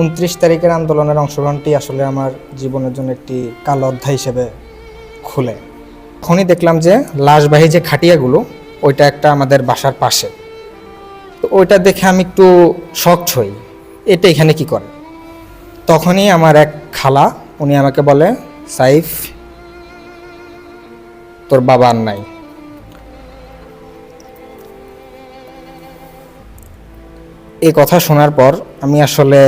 উনত্রিশ তারিখের আন্দোলনের অংশগ্রহণটি আসলে আমার জীবনের জন্য একটি কালো অধ্যায় হিসেবে খুলে। তখনই দেখলাম যে লাশবাহী যে খাটিয়াগুলো, ওইটা একটা আমাদের বাসার পাশে। তো ওইটা দেখে আমি একটু শকড হই, এটা এখানে কি করে? তখনই আমার এক খালা, উনি আমাকে বলে, সাইফ, তোর বাবা আর নাই। এই কথা শোনার পর আমি আসলে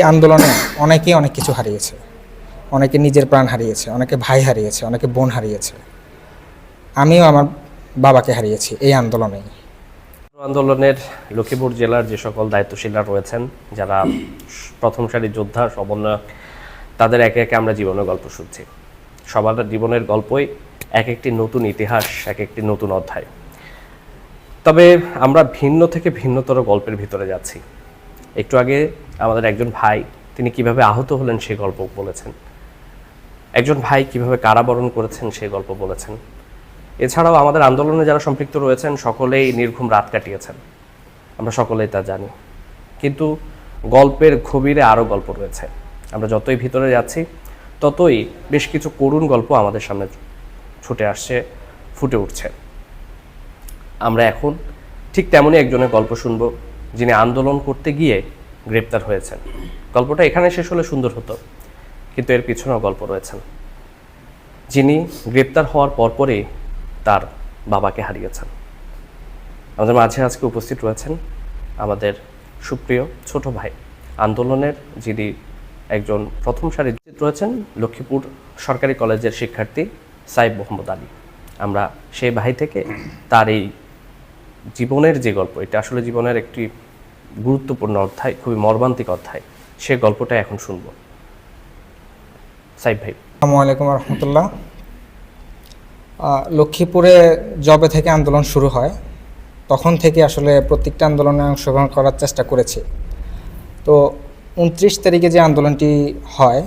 এই আন্দোলনে অনেকেই অনেক কিছু হারিয়েছে। অনেকে নিজের প্রাণ হারিয়েছে, অনেকে ভাই হারিয়েছে, অনেকে বোন হারিয়েছে। আমিও আমার বাবাকে হারিয়েছি এই আন্দোলনেই। আন্দোলনের লক্ষ্মীপুর জেলার যে সকল দায়িত্বশীলরা রয়েছেন, যারা প্রথম সারির যোদ্ধা, সমন্বয়ক, তাদের একে একে আমরা জীবনের গল্প শুনছি। সবার জীবনের গল্পই এক একটি নতুন ইতিহাস, এক একটি নতুন অধ্যায়। তবে আমরা ভিন্ন থেকে ভিন্নতর গল্পের ভিতরে যাচ্ছি। একটু আগে আমাদের একজন ভাই, তিনি কীভাবে আহত হলেন সে গল্প বলেছেন। একজন ভাই কীভাবে কারাবরণ করেছেন সে গল্প বলেছেন। এছাড়াও আমাদের আন্দোলনে যারা সম্পৃক্ত রয়েছেন, সকলেই নির্ঘুম রাত কাটিয়েছেন। আমরা সকলেই তা জানি। কিন্তু গল্পের গভীরে আরও গল্প রয়েছে। আমরা যতই ভিতরে যাচ্ছি, ততই বেশ কিছু করুণ গল্প আমাদের সামনে ছুটে আসছে, ফুটে উঠছে। আমরা এখন ঠিক তেমনই একজনের গল্প শুনব। যিনি আন্দোলন করতে গিয়ে গ্রেপ্তার হয়েছেন। গল্পটা এখানে শেষ হলে সুন্দর হতো, কিন্তু এর পিছনেও গল্প রয়েছেন। যিনি গ্রেপ্তার হওয়ার পরপরই তার বাবাকে হারিয়েছেন। আমাদের মাঝে আজকে উপস্থিত রয়েছেন আমাদের সুপ্রিয় ছোট ভাই। আন্দোলনের যিনি একজন প্রথম সারির রয়েছেন, লক্ষ্মীপুর সরকারি কলেজের শিক্ষার্থী সাইব মোহাম্মদ আলী। আমরা সেই ভাই থেকে তার এই জীবনের যে গল্প, এটা আসলে জীবনের একটি গুরুত্বপূর্ণ অধ্যায়, খুবই মর্মান্তিক অধ্যায়, সে গল্পটা এখন শুনব। সাইব ভাই। আসসালামু আলাইকুম রহমতুল্লাহ। লক্ষ্মীপুরে জবে থেকে আন্দোলন শুরু হয়, তখন থেকে আসলে প্রত্যেকটা আন্দোলনে অংশগ্রহণ করার চেষ্টা করেছি। তো উনত্রিশ তারিখে যে আন্দোলনটি হয়,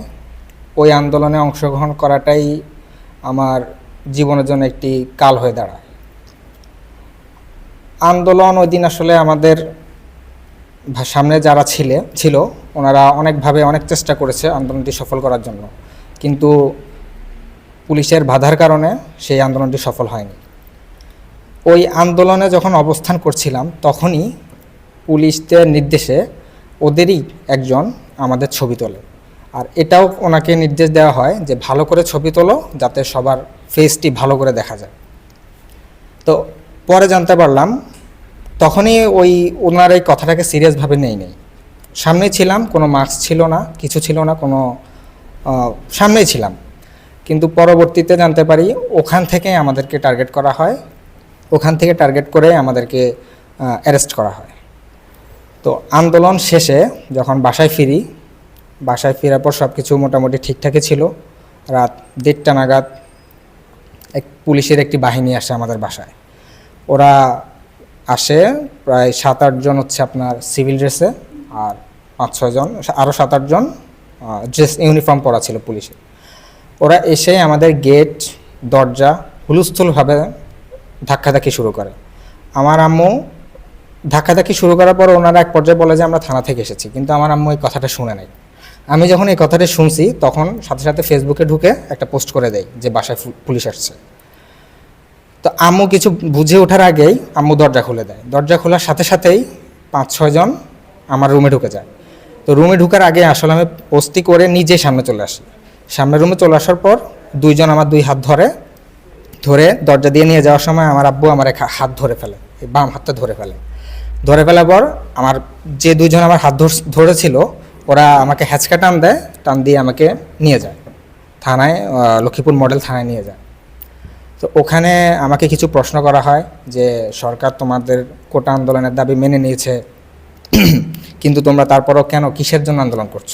ওই আন্দোলনে অংশগ্রহণ করাটাই আমার জীবনের জন্য একটি কাল হয়ে দাঁড়ায়। আন্দোলন ওই দিন আসলে আমাদের সামনে যারা ছিলে, ছিল, ওনারা অনেকভাবে অনেক চেষ্টা করেছে আন্দোলনটি সফল করার জন্য। কিন্তু পুলিশের বাধার কারণে সেই আন্দোলনটি সফল হয়নি। ওই আন্দোলনে যখন অবস্থান করছিলাম, তখনই পুলিশদের নির্দেশে ওদেরই একজন আমাদের ছবি তোলে। আর এটাও ওনাকে নির্দেশ দেওয়া হয় যে, ভালো করে ছবি তোলো যাতে সবার ফেসটি ভালো করে দেখা যায়। তো পরে জানতে পারলাম তখনই ওই ওনার এই কথাটাকে সিরিয়াসভাবে নেই নেই। সামনে ছিলাম, কোনো মাস্ক ছিল না, কিছু ছিল না, কোনো সামনেই ছিলাম। কিন্তু পরবর্তীতে জানতে পারি ওখান থেকে আমাদেরকে টার্গেট করা হয়। ওখান থেকে টার্গেট করে আমাদেরকে অ্যারেস্ট করা হয়। তো আন্দোলন শেষে যখন বাসায় ফিরি, বাসায় ফেরার পর সব কিছু মোটামুটি ঠিকঠাকই ছিল। রাত দেড়টা নাগাদ এক পুলিশের একটি বাহিনী আসে আমাদের বাসায়। ওরা আসে প্রায় সাত আটজন হচ্ছে আপনার সিভিল ড্রেসে আর পাঁচ ছয়জন আরও সাত আটজন ড্রেস ইউনিফর্ম পরা ছিল পুলিশের ওরা এসে আমাদের গেট, দরজা হুলস্থুলভাবে ধাক্কাধাক্কি শুরু করে। আমার আম্মু ধাক্কাধাক্কি শুরু করার পর ওনারা এক পর্যায়ে বলে যে, আমরা থানা থেকে এসেছি। কিন্তু আমার আম্মু এই কথাটা শুনে নাই। আমি যখন এই কথাটা শুনছি, তখন সাথে সাথে ফেসবুকে ঢুকে একটা পোস্ট করে দেয় যে, বাসায় পুলিশ আসছে। তো আম্মু কিছু বুঝে ওঠার আগেই আম্মু দরজা খুলে দেয়। দরজা খোলার সাথে সাথেই পাঁচ ছয়জন আমার রুমে ঢুকে যায়। তো রুমে ঢুকার আগে আসলে আমি পোস্টি করে নিজেই সামনে চলে আসি। সামনে রুমে চলে আসার পর দুইজন আমার দুই হাত ধরে ধরে দরজা দিয়ে নিয়ে যাওয়ার সময় আমার আব্বু আমার এক হাত ধরে ফেলে, এই বাম হাতটা ধরে ফেলে। ধরে ফেলার পর আমার যে দুইজন আমার হাত ধর- ধরেছিল, ওরা আমাকে হ্যাচকা টান দেয়, টান দিয়ে আমাকে নিয়ে যায়। থানায় লক্ষ্মীপুর মডেল থানায় নিয়ে যায়। তো ওখানে আমাকে কিছু প্রশ্ন করা হয় যে সরকার তোমাদের কোটা আন্দোলনের দাবি মেনে নিয়েছে, কিন্তু তোমরা তারপরও কেন কিসের জন্য আন্দোলন করছ?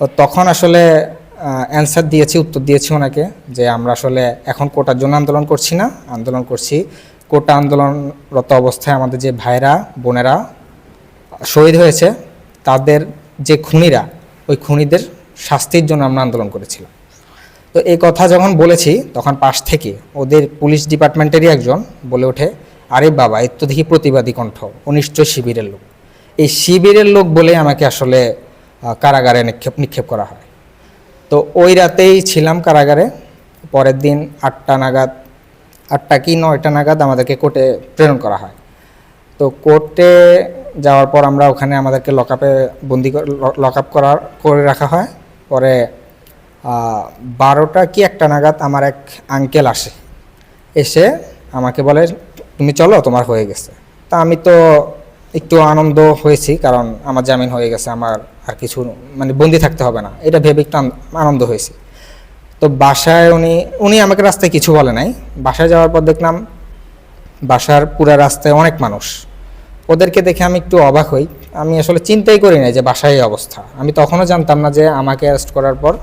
তো তখন আসলে অ্যান্সার দিয়েছি, উত্তর দিয়েছি ওনাকে যে আমরা আসলে এখন কোটার জন্য আন্দোলন করছি না, আন্দোলন করছি কোটা আন্দোলনরত অবস্থায় আমাদের যে ভাইরা, বোনেরা শহীদ হয়েছে, তাদের যে খুনিরা, ওই খুনিদের শাস্তির জন্য আমরা আন্দোলন করেছিলাম। তো এই কথা যখন বলেছি, তখন পাশ থেকে ওদের পুলিশ ডিপার্টমেন্টেরই একজন বলে ওঠে, আরে বাবা, এর তো দেখি প্রতিবাদী কণ্ঠ নিশ্চয় শিবিরের লোক। এই শিবিরের লোক বলে আমাকে আসলে কারাগারে নিক্ষেপ নিক্ষেপ করা হয়। তো ওই রাতেই ছিলাম কারাগারে। পরের দিন আটটা নাগাদ, আটটা কি নয়টা নাগাদ আমাদেরকে কোর্টে প্রেরণ করা হয়। তো কোর্টে যাওয়ার পর আমরা ওখানে আমাদেরকে লকআপে বন্দি লকআপ করা, করে রাখা হয়। পরে বারোটা কি একটা নাগাদ আমার এক আঙ্কেল আসে। এসে আমাকে বলে, তুমি চলো, তোমার হয়ে গেছে। তা আমি তো একটু আনন্দ হয়েছি, কারণ আমার জামিন হয়ে গেছে, আমার আর কিছু মানে বন্দি থাকতে হবে না। এটা ভেবে একটু আনন্দ হয়েছি। তো বাসায় উনি উনি আমাকে রাস্তায় কিছু বলে নাই। বাসায় যাওয়ার পর দেখলাম বাসার পুরা রাস্তায় অনেক মানুষ। ওদেরকে দেখে আমি একটু অবাক হই। আমি আসলে চিন্তাই করি নাই যে বাসায় অবস্থা। আমি তখনও জানতাম না যে আমাকে অ্যারেস্ট করার পর